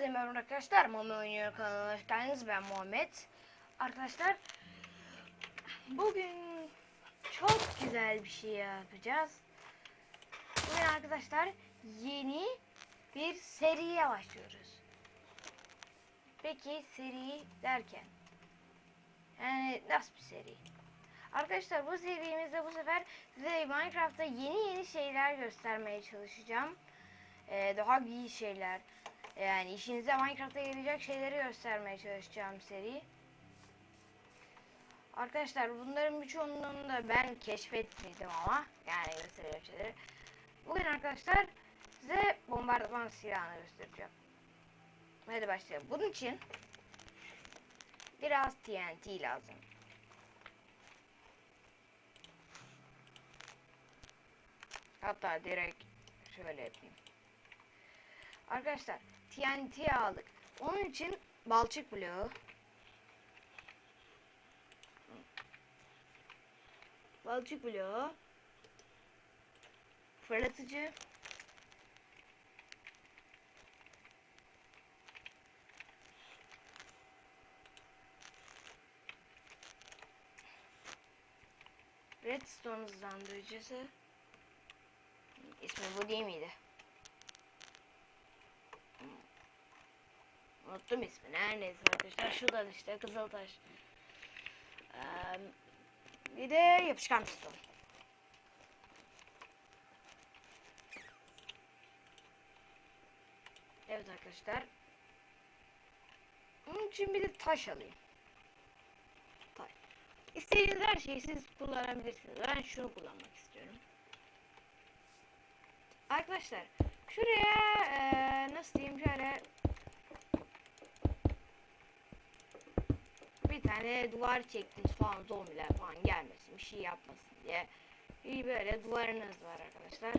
Herkese merhaba arkadaşlar. Mami Oynuyor kanalına hoş geldiniz. Ben Muhammed. Arkadaşlar bugün çok güzel bir şey yapacağız. Bugün arkadaşlar yeni bir seriye başlıyoruz. Peki seri derken yani nasıl bir seri? Arkadaşlar bu serimizde bu sefer size Minecraft'ta yeni yeni şeyler göstermeye çalışacağım. Ee, daha iyi şeyler. Yani işinize Minecraft'a yarayacak şeyleri göstermeye çalışacağım seri. Arkadaşlar bunların birçoğunu da ben keşfetmedim ama yani göstereceğim şeyleri. Bugün arkadaşlar size bombardıman silahını göstereceğim. Hadi başlayalım. Bunun için biraz TNT lazım. Hatta direkt şöyle yapayım. Arkadaşlar TNT aldık. Onun için balçık bloğu. Balçık bloğu. Fırlatıcı. Redstone hızlandırıcısı. İsmi bu değil miydi? Unuttum ismini. Her neyse arkadaşlar. Şuradan işte Kızıltaş. Ee, bir de yapışkan piston. Evet arkadaşlar. Bunun için bir de taş alayım. Taş. İstediğiniz her şeyi siz kullanabilirsiniz. Ben şunu kullanmak istiyorum. Arkadaşlar şuraya eee, nasıl diyeyim şöyle tane duvar çektiniz falan zombiler falan gelmesin bir şey yapmasın diye bir böyle duvarınız var arkadaşlar.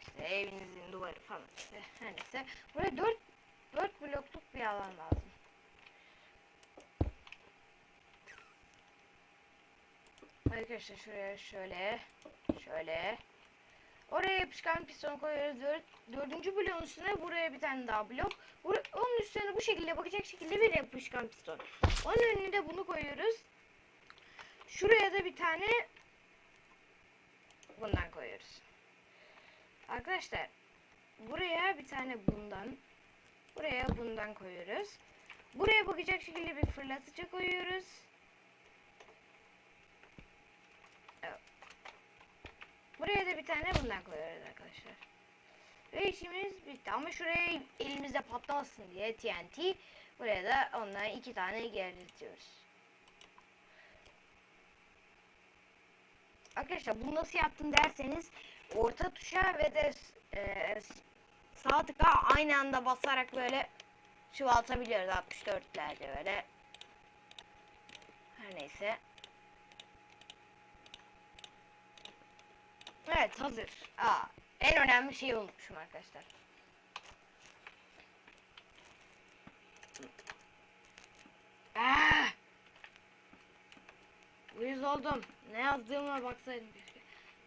İşte evinizin duvarı falan işte her neyse. Buraya 4 4 blokluk bir alan lazım. Arkadaşlar şuraya şöyle şöyle Oraya yapışkan piston koyuyoruz. Dört, dördüncü bloğun üstüne buraya bir tane daha blok. Bur onun üstüne bu şekilde bakacak şekilde bir yapışkan piston. Onun önüne de bunu koyuyoruz. Şuraya da bir tane bundan koyuyoruz. Arkadaşlar buraya bir tane bundan buraya bundan koyuyoruz. Buraya bakacak şekilde bir fırlatıcı koyuyoruz. Buraya da bir tane bundan koyuyoruz arkadaşlar. Ve işimiz bitti. Ama şuraya elimizde patlamasın diye TNT. Buraya da ondan iki tane geriltiyoruz. Arkadaşlar bunu nasıl yaptım derseniz orta tuşa ve de e, sağ tıka aynı anda basarak böyle çoğaltabiliyoruz 64'lerde böyle. Her neyse. Evet hazır. Aa, en önemli şeyi unutmuşum arkadaşlar. Ah! Uyuz oldum. Ne yazdığıma baksaydım.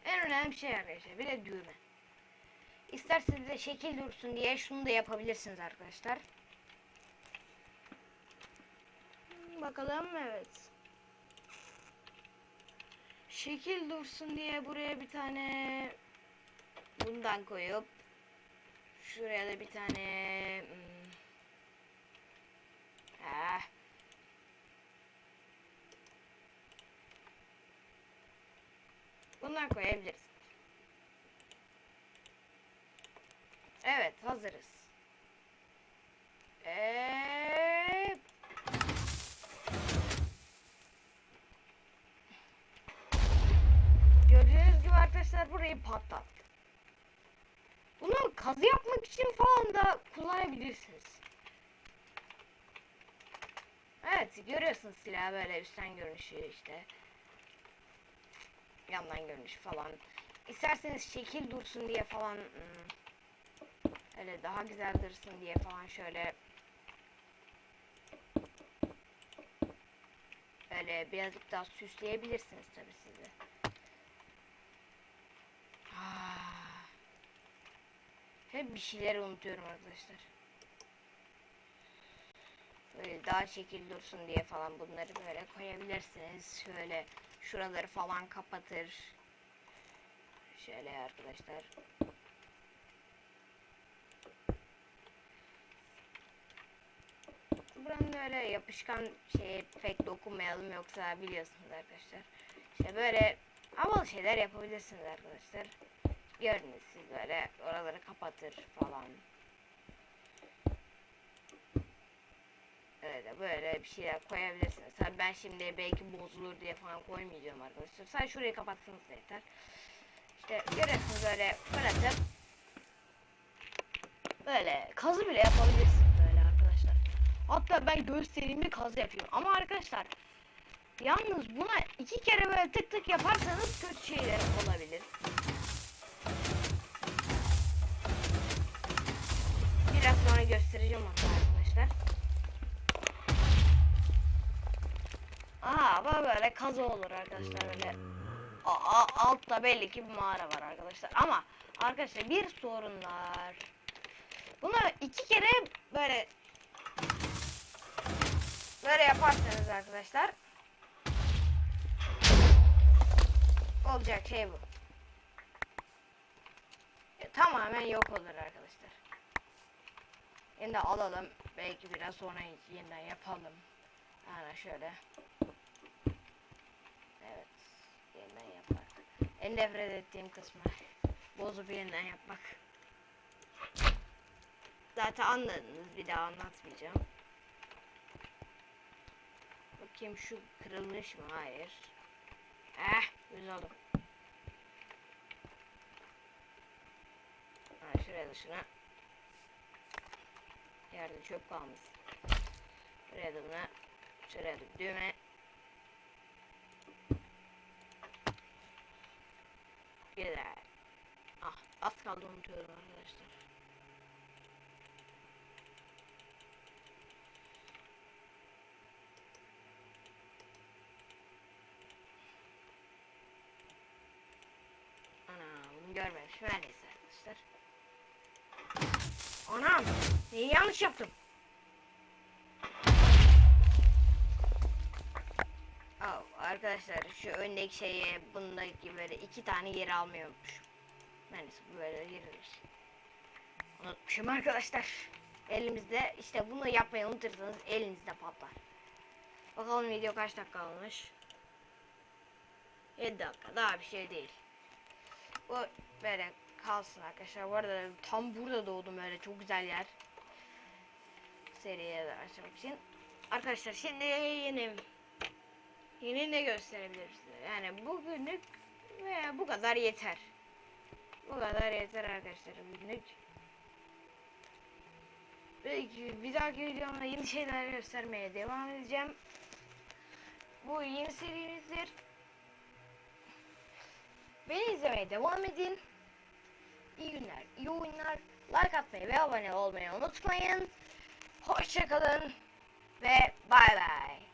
En önemli şey arkadaşlar. Bir de düğme. İsterseniz de şekil dursun diye şunu da yapabilirsiniz arkadaşlar. Bakalım evet şekil dursun diye buraya bir tane bundan koyup şuraya da bir tane hmm, ah, bundan koyabiliriz. Evet hazırız. Eee Gördüğünüz gibi arkadaşlar burayı patlattık. Bunu kazı yapmak için falan da kullanabilirsiniz. Evet görüyorsunuz silahı böyle üstten görünüşü işte. Yandan görünüş falan. İsterseniz şekil dursun diye falan hmm, öyle daha güzel dursun diye falan şöyle öyle birazcık daha süsleyebilirsiniz tabi sizi. Hep bir şeyleri unutuyorum arkadaşlar. Böyle daha şekil dursun diye falan bunları böyle koyabilirsiniz. Şöyle şuraları falan kapatır. Şöyle arkadaşlar. Buranın böyle yapışkan şeye pek dokunmayalım yoksa biliyorsunuz arkadaşlar. İşte böyle havalı şeyler yapabilirsiniz arkadaşlar. Gördünüz siz böyle oraları kapatır falan. Öyle böyle bir şeyler koyabilirsiniz. Tabii ben şimdi belki bozulur diye falan koymayacağım arkadaşlar. Sadece şurayı kapatsanız yeter. İşte görüyorsunuz böyle bırakıp böyle kazı bile yapabilirsiniz böyle arkadaşlar. Hatta ben göstereyim bir kazı yapıyorum. Ama arkadaşlar yalnız buna iki kere böyle tık tık yaparsanız kötü şeyler olabilir. Ama böyle kazı olur arkadaşlar böyle. A- a- altta belli ki bir mağara var arkadaşlar. Ama arkadaşlar bir sorun var. Bunu iki kere böyle böyle yaparsanız arkadaşlar olacak şey bu. E, tamamen yok olur arkadaşlar. Yine de alalım. Belki biraz sonra yeniden yapalım. Yani şöyle. Evet. Yeniden yapmak. En nefret ettiğim kısmı. Bozup yeniden yapmak. Zaten anladınız. Bir daha anlatmayacağım. Bakayım şu kırılmış mı? Hayır. Eh, güzel oldu. Ha, şuraya da şuna. Yerde çöp kalmış. Buraya da buna. Şuraya da düğme. Güzel. Ah, az kaldı unutuyorum arkadaşlar. Ana, bunu görmemişim. Her neyse arkadaşlar. Anam, neyi yanlış yaptım? Oh, arkadaşlar şu öndeki şeye bundaki böyle iki tane yeri almayı bu böyle yerilir. Unutmuşum arkadaşlar. Elimizde işte bunu yapmayı unutursanız elinizde patlar. Bakalım video kaç dakika olmuş. 7 dakika daha bir şey değil. Bu böyle kalsın arkadaşlar. Bu arada tam burada doğdum öyle çok güzel yer. Seriye de açmak için. Arkadaşlar şimdi yeni Yeni ne gösterebilir size? Yani bugünlük veya bu kadar yeter. Bu kadar yeter arkadaşlar bugünlük. Belki bir dahaki videomda yeni şeyler göstermeye devam edeceğim. Bu yeni serimizdir. Beni izlemeye devam edin. İyi günler, iyi oyunlar. Like atmayı ve abone olmayı unutmayın. Hoşçakalın ve bay bay.